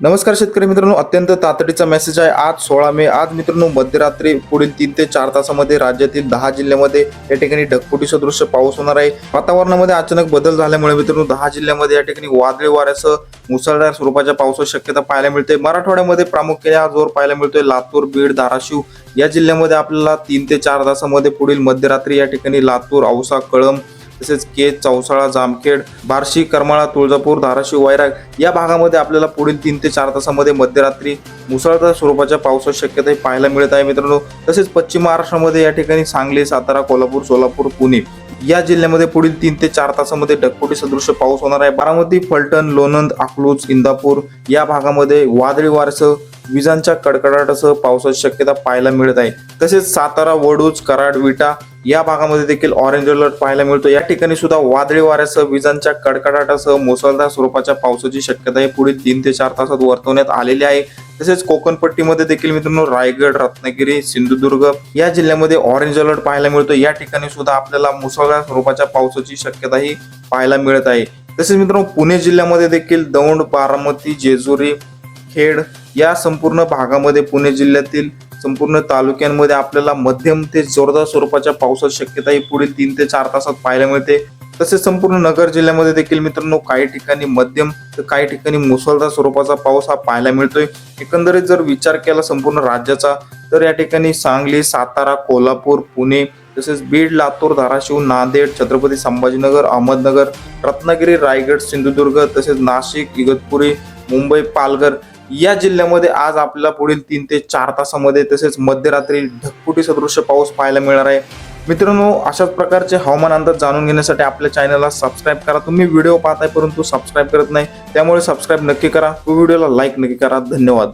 नमस्कार शेतकरी मित्रांनो अत्यंत तातडीचा मेसेज आहे. आज सोळा मे आज मित्रांनो मध्यरात्री पुढील तीन ते चार तासामध्ये राज्यातील दहा जिल्ह्यामध्ये या ठिकाणी ढगफुटी सदृश्य पाऊस होणार आहे. वातावरणामध्ये अचानक बदल झाल्यामुळे मित्रांनो दहा जिल्ह्यामध्ये या ठिकाणी वादळी वाऱ्यासह मुसळधार स्वरूपाच्या पावसाची शक्यता पाहायला मिळते. मराठवाड्यामध्ये प्रामुख्याने हा जोर पाहायला मिळतोय. लातूर बीड धाराशिव या जिल्ह्यामध्ये आपल्याला तीन ते चार तासामध्ये पुढील मध्यरात्री या ठिकाणी लातूर औसा कळंब तसेच केज चौसाळा जामखेड बार्शी करमाळा तुळजापूर धाराशिव वैराग या भागामध्ये आपल्याला पुढील तीन ते चार तासामध्ये मध्यरात्री मुसळधार स्वरूपाच्या पावसाची शक्यता पाहायला मिळत आहे मित्रांनो. तसेच पश्चिम महाराष्ट्रामध्ये या ठिकाणी सांगली सातारा कोल्हापूर सोलापूर पुणे या जिल्ह्यामध्ये पुढील तीन ते चार तासामध्ये ढगफुटी सदृश्य पाऊस होणार आहे. बारामती फलटण लोणंद अकलूज इंदापूर या भागामध्ये वादळी वारसं विजांच्या कडकडाटासह पावसाची शक्यता पाहायला मिळत आहे. तसेच सातारा वडूज कराड विटा या भागामध्ये देखील ऑरेंज अलर्ट पाहायला मिळतो. या ठिकाणी सुद्धा वादळी वाऱ्यासह विजांच्या कडकडाटासह मुसळधार स्वरूपाच्या पावसाची शक्यता ही पुढील तीन ते चार तासात वर्तवण्यात आलेली आहे. तसेच कोकणपट्टीमध्ये देखील मित्रांनो रायगड रत्नागिरी सिंधुदुर्ग या जिल्ह्यामध्ये ऑरेंज अलर्ट पाहायला मिळतो. या ठिकाणी सुद्धा आपल्याला मुसळधार स्वरूपाच्या पावसाची शक्यता ही पाहायला मिळत आहे. तसेच मित्रांनो पुणे जिल्ह्यामध्ये देखील दौंड बारामती जेजुरी खेड या संपूर्ण भागामध्ये पुणे जिल्ह्यातील संपूर्ण तालुक्यांमध्ये आपल्याला मध्यम ते जोरदार स्वरूपाच्या पावसाची शक्यता ही पुढील तीन ते चार तासात पाहायला मिळते. तसेच संपूर्ण नगर जिल्ह्यामध्ये देखील मित्रांनो काही ठिकाणी मध्यम तर काही ठिकाणी मुसळधार स्वरूपाचा पाऊस हा पाहायला मिळतोय. एकंदरीत जर विचार केला संपूर्ण राज्याचा तर या ठिकाणी सांगली सातारा कोल्हापूर पुणे तसेच बीड लातूर धाराशिव नांदेड छत्रपती संभाजीनगर अहमदनगर रत्नागिरी रायगड सिंधुदुर्ग तसेच नाशिक इगतपुरी मुंबई पालघर या जिल्ह्यामध्ये आज आपल्याला पुढील तीन ते चार तासामध्ये तसेच मध्यरात्री ढकपुटी सदृश्य पाऊस पाहायला मिळणार आहे. मित्रांनो अशाच प्रकारचे हवामान अंदाज जाणून घेण्यासाठी आपल्या चॅनलला सबस्क्राईब करा. तुम्ही व्हिडिओ पाहताय परंतु सबस्क्राईब करत नाही त्यामुळे सबस्क्राईब नक्की करा. तो व्हिडिओला लाईक नक्की करा. धन्यवाद.